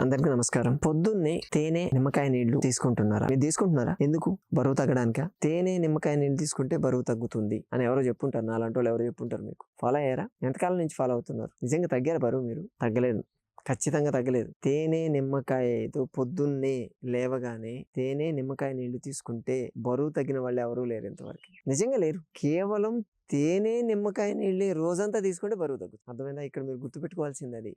అందరికీ నమస్కారం. పొద్దున్నే తేనె నిమ్మకాయ నీళ్ళు తీసుకుంటున్నారా? మీరు తీసుకుంటున్నారా? ఎందుకు? బరువు తగ్గడానిక? తేనె నిమ్మకాయ నీళ్ళు తీసుకుంటే బరువు తగ్గుతుంది అని ఎవరో చెప్పుంటారు. నా వాళ్ళు ఎవరో చెప్పుంటారు మీకు. ఫాలో అయ్యారా? ఎంతకాలం నుంచి ఫాలో అవుతున్నారు? నిజంగా తగ్గారు బరువు మీరు? తగ్గలేదు. ఖచ్చితంగా తగ్గలేదు. తేనె నిమ్మకాయతో పొద్దున్నే లేవగానే తేనె నిమ్మకాయ నీళ్ళు తీసుకుంటే బరువు తగ్గిన వాళ్ళు ఎవరూ లేరు ఇంతవరకు. నిజంగా లేరు. కేవలం తేనె నిమ్మకాయ నీళ్ళే రోజంతా తీసుకుంటే బరువు తగ్గుతుంది. అర్థమైందా? ఇక్కడ మీరు గుర్తుపెట్టుకోవాల్సింది అది.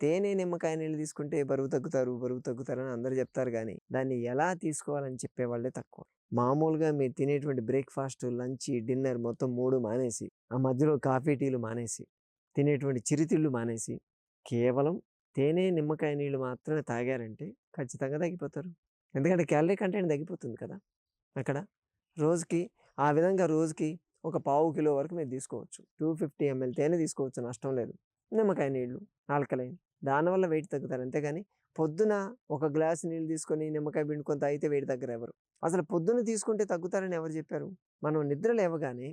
తేనె నిమ్మకాయ నీళ్ళు తీసుకుంటే బరువు తగ్గుతారు బరువు తగ్గుతారని అందరూ చెప్తారు కానీ దాన్ని ఎలా తీసుకోవాలని చెప్పే వాళ్ళే తక్కువ. మామూలుగా మీరు తినేటువంటి బ్రేక్ఫాస్ట్ లంచ్ డిన్నర్ మొత్తం మూడు మానేసి ఆ మధ్యలో కాఫీ టీలు మానేసి తినేటువంటి చిరుతిళ్ళు మానేసి కేవలం తేనె నిమ్మకాయ నీళ్ళు మాత్రమే తాగారంటే ఖచ్చితంగా తగ్గిపోతారు. ఎందుకంటే క్యాలరీ కంటెంట్ తగ్గిపోతుంది కదా అక్కడ. రోజుకి ఆ విధంగా రోజుకి ఒక పావు కిలో వరకు మీరు తీసుకోవచ్చు. టూ ఫిఫ్టీ ఎంఎల్ తేనె తీసుకోవచ్చు నష్టం లేదు. నిమ్మకాయ నీళ్ళు ఆల్కలైన్. దానివల్ల వెయిట్ తగ్గుతారు. అంతేగాని పొద్దున ఒక గ్లాస్ నీళ్ళు తీసుకొని నిమ్మకాయ పిండుకొని తాగితే వెయిట్ తగ్గరు ఎవరు. అసలు పొద్దున తీసుకుంటే తగ్గుతారని ఎవరు చెప్పారు? మనం నిద్ర లేవగానే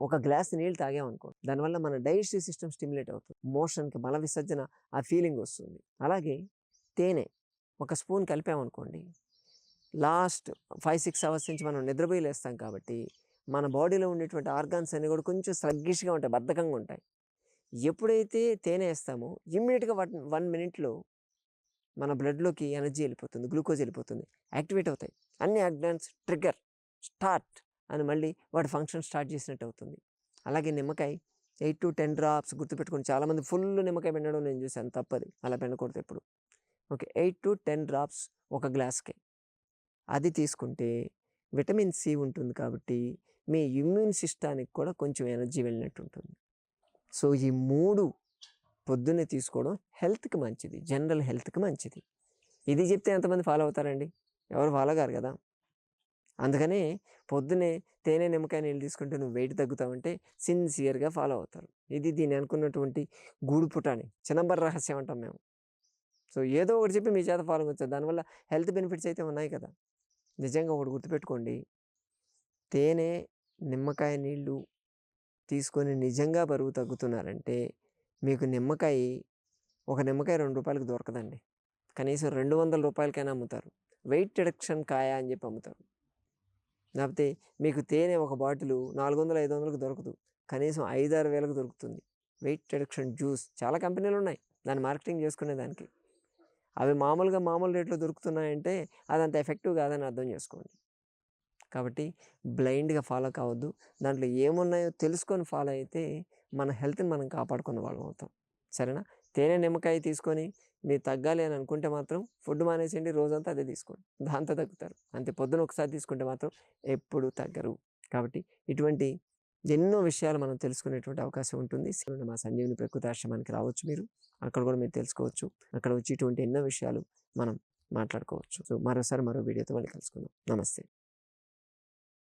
ఒక గ్లాస్ నీళ్ళు తాగామనుకో దానివల్ల మన డైజెస్టివ్ సిస్టమ్ స్టిమ్యులేట్ అవుతుంది. మోషన్కి మల విసర్జన ఆ ఫీలింగ్ వస్తుంది. అలాగే తేనె ఒక స్పూన్ కలిపామనుకోండి లాస్ట్ ఫైవ్ సిక్స్ అవర్స్ నుంచి మనం నిద్రపోయి లేస్తాం కాబట్టి మన బాడీలో ఉండేటువంటి ఆర్గాన్స్ అన్నీ కూడా కొంచెం స్లగ్గిష్గా ఉంటాయి బద్ధకంగా ఉంటాయి. ఎప్పుడైతే తేనె వేస్తామో ఇమ్మీడియట్గా వన్ వన్ మినిట్లో మన బ్లడ్లోకి ఎనర్జీ వెళ్ళిపోతుంది గ్లూకోజ్ వెళ్ళిపోతుంది యాక్టివేట్ అవుతాయి. అన్ని ఆర్గాన్స్ ట్రిగ్గర్ స్టార్ట్ అని మళ్ళీ వాటి ఫంక్షన్ స్టార్ట్ చేసినట్టు అవుతుంది. అలాగే నిమ్మకాయ ఎయిట్ టు టెన్ డ్రాప్స్ గుర్తుపెట్టుకుని చాలామంది ఫుల్ నిమ్మకాయ పెండడం నేను చూశాను తప్పది. అలా పెండకూడదు ఎప్పుడు. Okay eight to ten drops ఒక గ్లాస్కి. అది తీసుకుంటే విటమిన్ సి ఉంటుంది కాబట్టి మీ ఇమ్యూన్ సిస్టానికి కూడా కొంచెం ఎనర్జీ వెళ్ళినట్టు ఉంటుంది. సో ఈ మూడు పొద్దున్నే తీసుకోవడం హెల్త్కి మంచిది. జనరల్ హెల్త్కి మంచిది. ఇది చెప్తే ఎంతమంది ఫాలో అవుతారండి? ఎవరు ఫాలో కారు కదా? అందుకనే పొద్దునే తేనె నిమ్మకాయ నీళ్ళు తీసుకుంటే నువ్వు వెయిట్ తగ్గుతావంటే సిన్సియర్గా ఫాలో అవుతారు. ఇది దీన్ని అనుకున్నటువంటి గూడు పుటాని చినంబర్ రహస్యం అంటాం మేము. సో ఏదో ఒకటి చెప్పి మీ చేత ఫాలో వచ్చారు దానివల్ల హెల్త్ బెనిఫిట్స్ అయితే ఉన్నాయి కదా? నిజంగా ఒకటి గుర్తుపెట్టుకోండి. తేనె నిమ్మకాయ నీళ్ళు తీసుకొని నిజంగా బరువు తగ్గుతున్నారంటే మీకు నిమ్మకాయ ఒక నిమ్మకాయ రెండు రూపాయలకు దొరకదండి. కనీసం రెండు వందల రూపాయలకైనా అమ్ముతారు. వెయిట్ రిడక్షన్ కాయ అని చెప్పి అమ్ముతారు. లేకపోతే మీకు తేనె ఒక బాటిల్ నాలుగు వందల ఐదు వందలకు దొరకదు. కనీసం ఐదు ఆరు వేలకు దొరుకుతుంది. వెయిట్ రిడక్షన్ జ్యూస్ చాలా కంపెనీలు ఉన్నాయి. దాన్ని మార్కెటింగ్ చేసుకునే దానికి. అవి మామూలుగా మామూలు రేట్లో దొరుకుతున్నాయంటే అది అంత ఎఫెక్టివ్ కాదని అర్థం చేసుకోండి. కాబట్టి బ్లైండ్గా ఫాలో కావద్దు. దాంట్లో ఏమున్నాయో తెలుసుకొని ఫాలో అయితే మన హెల్త్ని మనం కాపాడుకున్న వాళ్ళం అవుతాం. సరేనా? తేనె నిమ్మకాయ తీసుకొని మీరు తగ్గాలి అని అనుకుంటే మాత్రం ఫుడ్ మానేసేయండి. రోజంతా అదే తీసుకోండి. దాంతో తగ్గుతారు. అంతే. పొద్దున ఒకసారి తీసుకుంటే మాత్రం ఎప్పుడు తగ్గరు. కాబట్టి ఇటువంటి ఎన్నో విషయాలు మనం తెలుసుకునేటువంటి అవకాశం ఉంటుంది. మా సంజీవిని ప్రకృతి ఆశ్రమానికి రావచ్చు మీరు. అక్కడ కూడా మీరు తెలుసుకోవచ్చు. అక్కడ వచ్చి ఇటువంటి ఎన్నో విషయాలు మనం మాట్లాడుకోవచ్చు. సో మరోసారి మరో వీడియోతో మళ్ళీ కలుసుకుందాం. నమస్తే.